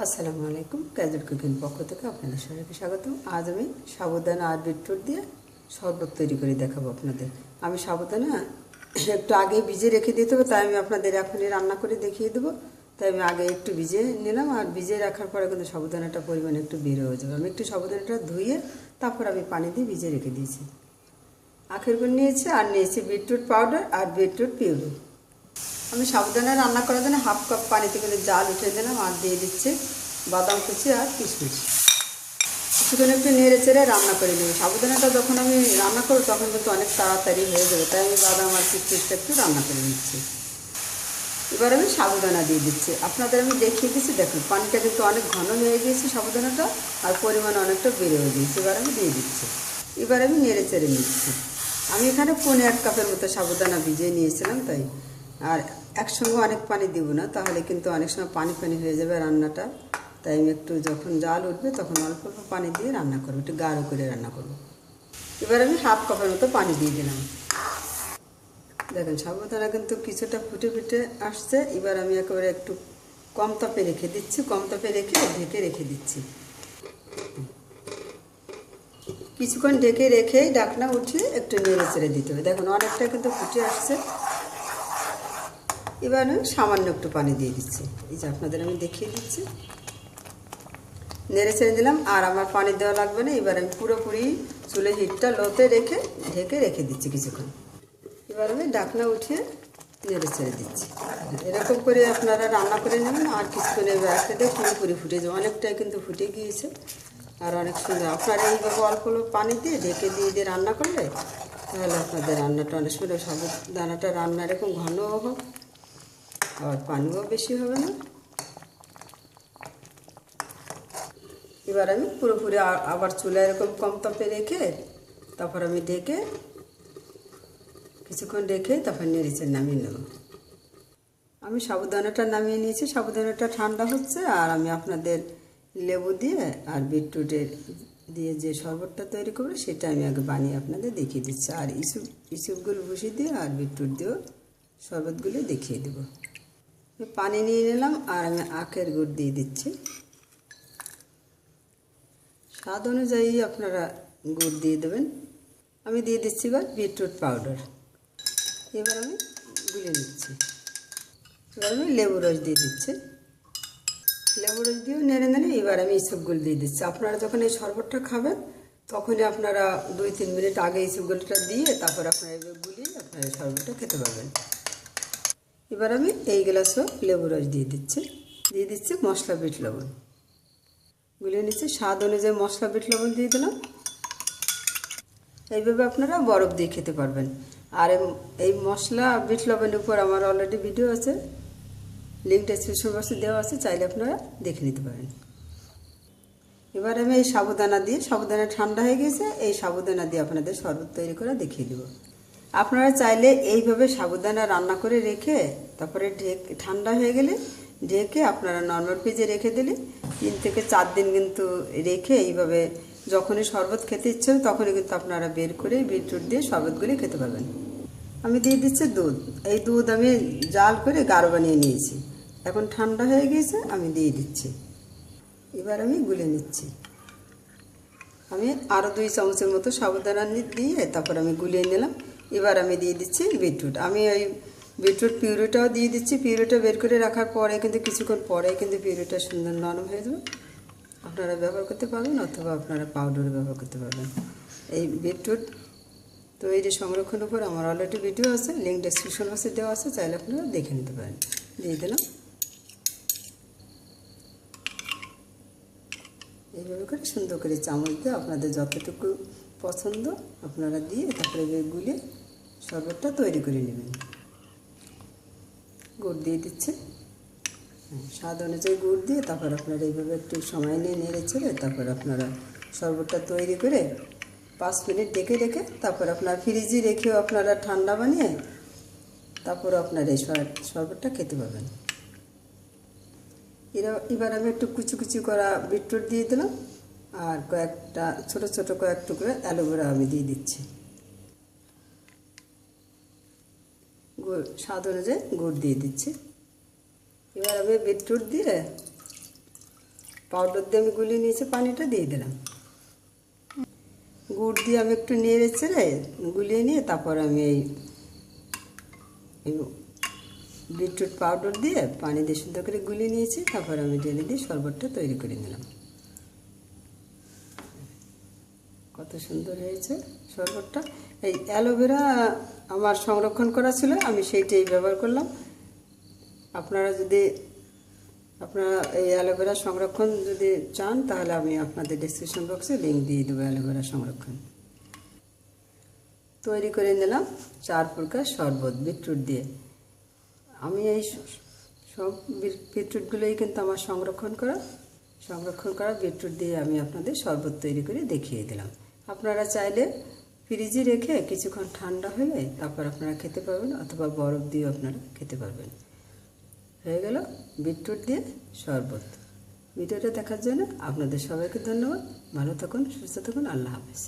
আসসালামু আলাইকুম, casual cooking পক্ষ থেকে আপনাদের সবাইকে স্বাগত আজ আমি সাবুদানা আর বিটরুট দিয়ে শরবত তৈরি করে দেখাবো আপনাদের। আমি সাবুদানা একটু আগে ভিজে রেখে দিতে হবে তাই আমি আপনাদের এখনই রান্না করে দেখিয়ে দেবো। তাই আমি আগে একটু ভিজে নিলাম, আর ভিজে রাখার পরে কিন্তু সাবুদানাটা পরিমাণ একটু বেড়ে হয়ে যাবে। আমি একটু সাবুদানাটা ধুয়ে তারপর আমি পানি দিয়ে ভিজে রেখে দিয়েছি। আখের গুড় নিয়েছি, আর নিয়েছি বিটরুট পাউডার আর বিটরুট পিউরি। আমি সাবুদানা রান্না করার জন্য হাফ কাপ পানিতে করে জাল উঠে দিলাম আর দিয়ে দিচ্ছে বাদাম কুচি আর কিশমিশ। কিছুক্ষণ একটু নেড়ে চেড়ে রান্না করে নেব। সাবুদানাটা যখন আমি রান্না করব তখন কিন্তু অনেক তাড়াতাড়ি হয়ে যাবে। তাই আমি বাদাম আর কিশমিশটা একটু রান্না করে নিচ্ছি। এবার আমি সাবুদানা দিয়ে দিচ্ছি। আপনাদের আমি দেখিয়ে দিচ্ছি। দেখুন, পানিটা কিন্তু অনেক ঘন হয়ে গিয়েছে সাবুদানাটা আর পরিমাণ অনেকটা বেড়ে হয়ে গিয়েছে। এবার আমি দিয়ে দিচ্ছি। এবার আমি নেড়ে চেড়ে নিচ্ছি। আমি এখানে পনেরো এক কাপের মতো সাবুদানা ভিজিয়ে নিয়েছিলাম তাই। আর একসঙ্গে অনেক পানি দিব না, তাহলে কিন্তু অনেক সময় পানি পানি হয়ে যাবে রান্নাটা। তাই আমি একটু যখন জাল উঠবে তখন অল্প অল্প পানি দিয়ে রান্না করব, একটু গাঢ় করে রান্না করব। এবার আমি হাফ কাপের মতো পানি দিয়ে দিলাম। দেখেন সাবুদানা কিন্তু কিছুটা ফুটে ফুটে আসছে। এবার আমি একেবারে একটু কম তাপে রেখে দিচ্ছি, কম তাপে রেখে ঢেকে রেখে দিচ্ছি। কিছুক্ষণ ঢেকে রেখেই ডাকনা উঠিয়ে একটু নেড়ে চেড়ে দিতে হবে। দেখুন, অনেকটা কিন্তু ফুটে আসছে। এবার আমি সামান্য একটু পানি দিয়ে দিচ্ছি। এই যে আপনাদের আমি দেখিয়ে দিচ্ছি। নেড়ে ছেড়ে দিলাম আর আমার পানি দেওয়া লাগবে না। এবার আমি পুরোপুরি চুলে হিটটা লোতে রেখে ঢেকে রেখে দিচ্ছি কিছুক্ষণ। এবার আমি ডাকনা উঠিয়ে নেড়ে ছেড়ে দিচ্ছি। এরকম করে আপনারা রান্না করে নেবেন, আর কিছুক্ষণ এবার দিয়ে পুরোপুরি ফুটে যাবে। অনেকটাই কিন্তু ফুটে গিয়েছে। আর অনেক সুন্দর। আপনারা এইভাবে অল্প অল্প পানি দিয়ে ঢেকে দিয়ে দিয়ে রান্না করলে তাহলে আপনাদের রান্নাটা অনেক সুন্দর দানাটা রান্না এরকম ঘনও হোক আর পানিও বেশি হবে না। এবার আমি পুরোপুরি আবার চুলা এরকম কম তাপে রেখে তারপর আমি ডেকে কিছুক্ষণ রেখে তারপর নেড়েছে নামিয়ে নেব। আমি সাবুদানাটা নামিয়ে নিয়েছি। সাবুদানাটা ঠান্ডা হচ্ছে আর আমি আপনাদের লেবু দিয়ে আর বিটরুটের দিয়ে যে শরবতটা তৈরি করব সেটা আমি আগে বানিয়ে আপনাদের দেখিয়ে দিচ্ছি। আর ইসুপ ইসুপগুলো বসিয়ে দিয়ে আর বিটরুট দিয়েও শরবতগুলো দেখিয়ে দেবো। পানি নিয়ে নিলাম আর আমি আখের গুড় দিয়ে দিচ্ছি। স্বাদ অনুযায়ী আপনারা গুড় দিয়ে দেবেন। আমি দিয়ে দিচ্ছি এবার বিটরুট পাউডার। এবার আমি গুলে নিচ্ছি। এবার আমি লেবু রস দিয়ে দিচ্ছি। লেবু রস দিয়েও নেড়ে নেড়ে এবার আমি ইসবগুল দিয়ে দিচ্ছি। আপনারা যখন এই শরবতটা খাবেন, তখনই আপনারা দুই তিন মিনিট আগে ইসবগুলটা দিয়ে তারপর আপনারা এবার গুলিয়ে আপনারা এই শরবতটা খেতে পারবেন। এবার আমি এই গ্লাসও লেবু রস দিয়ে দিচ্ছি। দিয়ে দিচ্ছি মশলা বিট লবণ। গুলিয়ে নিচ্ছি, স্বাদ অনুযায়ী মশলা বিট লবণ দিয়ে দিলাম। এইভাবে আপনারা বরফ দিয়ে খেতে পারবেন। আর এই মশলা বিট লবণের উপর আমার অলরেডি ভিডিও আছে। লিঙ্ক ডিসক্রিপশন বক্সে দেওয়া আছে, চাইলে আপনারা দেখে নিতে পারেন। এবার আমি এই সাবুদানা দিয়ে, সাবুদানা ঠান্ডা হয়ে গেছে, এই সাবুদানা দিয়ে আপনাদের শরবত তৈরি করে দেখিয়ে দেবো। আপনারা চাইলে এইভাবে সাবুদানা রান্না করে রেখে, তারপরে ঢেক, ঠান্ডা হয়ে গেলে ঢেকে আপনারা নর্মাল ফ্রিজে রেখে দিলে, তিন থেকে চার দিন কিন্তু রেখে এইভাবে যখনই শরবত খেতে ইচ্ছে হবে তখনই কিন্তু আপনারা বের করে বিটরুট দিয়ে শরবতগুলি খেতে পারবেন। আমি দিয়ে দিচ্ছি দুধ। এই দুধ আমি জাল করে গাঢ় বানিয়ে নিয়েছি। এখন ঠান্ডা হয়ে গিয়েছে, আমি দিয়ে দিচ্ছি। এবার আমি গুলে নিচ্ছি। আমি আরও দুই চামচের মতো সাবুদানা দিয়ে তারপর আমি গুলিয়ে নিলাম। এবার আমি দিয়ে দিচ্ছি বিটরুট। আমি ওই বিটরুট পিউরিটাও দিয়ে দিচ্ছি, পিউরিটা বের করে রাখার পরে কিন্তু কিছুক্ষণ পরে কিন্তু পিউরিটা সুন্দর নরম হয়ে যাবে। আপনারা ব্যবহার করতে পারবেন অথবা আপনারা পাউডার ব্যবহার করতে পারবেন। এই বিটরুট তো এই যে সংরক্ষণের উপর আমার অলরেডি ভিডিও আছে লিঙ্ক ডেসক্রিপশন বক্সে দেওয়া আছে, চাইলে আপনারা দেখে নিতে পারেন। দিয়ে দিলাম। এইভাবে করে সুন্দর করে চামচ দিয়ে আপনাদের যতটুকু পছন্দ আপনারা দিয়ে তারপরে গুলে শরবতটা তৈরি করে নেবেন। গুড় দিয়ে দিচ্ছে। স্বাদ অনুযায়ী গুড় দিয়ে তারপর আপনারা এইভাবে একটু সময় নিয়ে নেড়ে ছেড়ে তারপর আপনারা শরবতটা তৈরি করে পাঁচ মিনিট ডেকে রেখে তারপর আপনার ফ্রিজে রেখেও আপনারা ঠান্ডা বানিয়ে তারপর আপনার এই শর- শরবতটা খেতে পাবেন এরা, এবার আমি একটু কুচি কুচি করা বিটরুট দিয়ে দিলাম। আর কয়েকটা, ছোট ছোট কয়েক টুকরো অ্যালোভেরা আমি দিয়ে দিচ্ছি। গুড়, স্বাদ অনুযায়ী গুড় দিয়ে দিচ্ছি। এবার আমি বিটরুট দিয়ে পাউডার দিয়ে আমি গুলিয়ে নিয়েছি, পানিটা দিয়ে দিলাম। গুড় দিয়ে আমি একটু নেড়ে চেড়ে গুলিয়ে নিয়ে তারপর আমি এই এই বিটরুট পাউডার দিয়ে পানি দিয়ে সুন্দর করে গুলিয়ে নিয়েছি, তারপর আমি ঢেলে দিয়ে শরবতটা তৈরি করে নিলাম। কত সুন্দর হয়েছে, শরবতটা। এই অ্যালোভেরা আমার সংরক্ষণ করা ছিল, আমি সেইটাই ব্যবহার করলাম। আপনারা যদি আপনারা এই অ্যালোভেরা সংরক্ষণ যদি চান, তাহলে আমি আপনাদের ডিসক্রিপশন বক্সে লিঙ্ক দিয়ে দেবো অ্যালোভেরা সংরক্ষণ। তৈরি করে নিলাম চার প্রকার শরবত, বিটরুট দিয়ে। আমি এই সব বিটরুটগুলোই কিন্তু আমার সংরক্ষণ করা সংরক্ষণ করা বিটরুট দিয়ে আমি আপনাদের শরবত তৈরি করে দেখিয়ে দিলাম। আপনারা চাইলে ফ্রিজে রেখে কিছুক্ষণ ঠান্ডা হলে তারপর আপনারা খেতে পারবেন অথবা বরফ দিয়েও আপনারা খেতে পারবেন। হয়ে গেল বিটরুট দিয়ে শরবত। ভিডিওটা দেখার জন্য আপনাদের সবাইকে ধন্যবাদ। ভালো থাকুন, সুস্থ থাকুন, আল্লাহ হাফেজ।